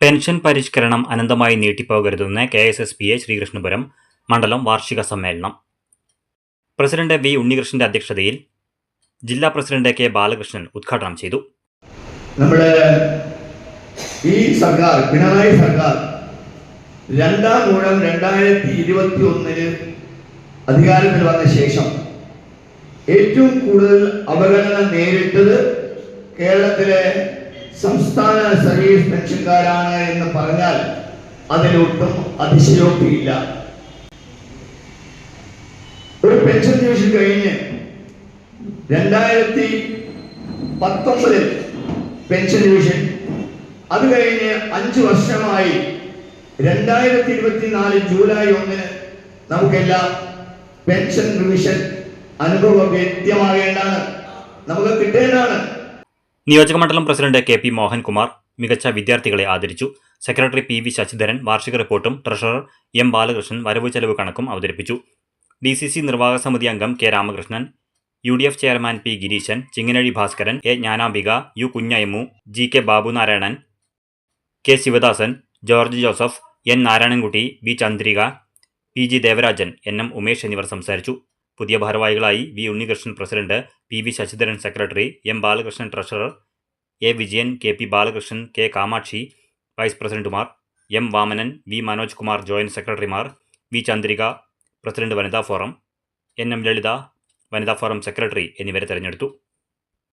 Pension പരിഷ്കരണം അനന്തമായി നീട്ടിപ്പോകരുതെന്ന് K S S P A Sreekrishnapuram മണ്ഡലം വാർഷിക സമ്മേളനം. പ്രസിഡന്റ് വി ഉണ്ണികൃഷ്ണന്റെ അധ്യക്ഷതയിൽ ജില്ലാ പ്രസിഡന്റ് കെ ബാലകൃഷ്ണൻ ഉദ്ഘാടനം ചെയ്തു. നമ്മുടെ ഈ സർക്കാർ പിണറായി സർക്കാർ രണ്ടാം മൂഴം രണ്ടായിരത്തി ഇരുപത്തി ഒന്നിന് അധികാരത്തിൽ വന്ന ശേഷം ഏറ്റവും കൂടുതൽ അവഗണന നേരിട്ടത് കേരളത്തിലെ സംസ്ഥാന സർവീസ് പെൻഷൻകാരാണ് എന്ന് പറഞ്ഞാൽ അതിലൊട്ടും അതിശയോക്തിയില്ല. ഒരു പെൻഷൻ ഡിവിഷൻ കഴിഞ്ഞ് രണ്ടായിരത്തി പത്തൊമ്പതിൽ പെൻഷൻ ഡിവിഷൻ. അത് കഴിഞ്ഞ് അഞ്ച് വർഷമായി രണ്ടായിരത്തി ഇരുപത്തിനാല് ജൂലൈ ഒന്നിന് നമുക്കെല്ലാം പെൻഷൻ റിവിഷൻ അനുഭവവേദ്യമാകേണ്ടതാണ് നമുക്ക് കിട്ടേണ്ടതാണ്. നിയോജക മണ്ഡലം പ്രസിഡന്റ് കെ പി മോഹൻകുമാർ മികച്ച വിദ്യാർത്ഥികളെ ആദരിച്ചു. സെക്രട്ടറി പി വി ശശിധരൻ വാർഷിക റിപ്പോർട്ടും ട്രഷറർ എം ബാലകൃഷ്ണൻ വരവ് ചെലവ് കണക്കും അവതരിപ്പിച്ചു. ഡി സി സി നിർവാഹക സമിതി അംഗം K Ramakrishnan U D F chairman P Gireeshan ചിങ്ങനഴി Bhaskaran A Jnanambika U Kunhayamu G K Babunarayanan K Sivadasan George Joseph N Narayanankutty B Chandrika P G Devarajan N M Umesh എന്നിവർ സംസാരിച്ചു. പുതിയ ഭാരവാഹികളായി V Unnikrishnan president P V Sasidharan secretary M Balakrishnan treasurer A Vijayan K P Balakrishnan K Kamakshi vice പ്രസിഡന്റുമാർ M Vamanan V Manoj Kumar joint സെക്രട്ടറിമാർ V Chandrika president വനിതാ forum N M Lalitha വനിതാ forum secretary എന്നിവരെ തെരഞ്ഞെടുത്തു.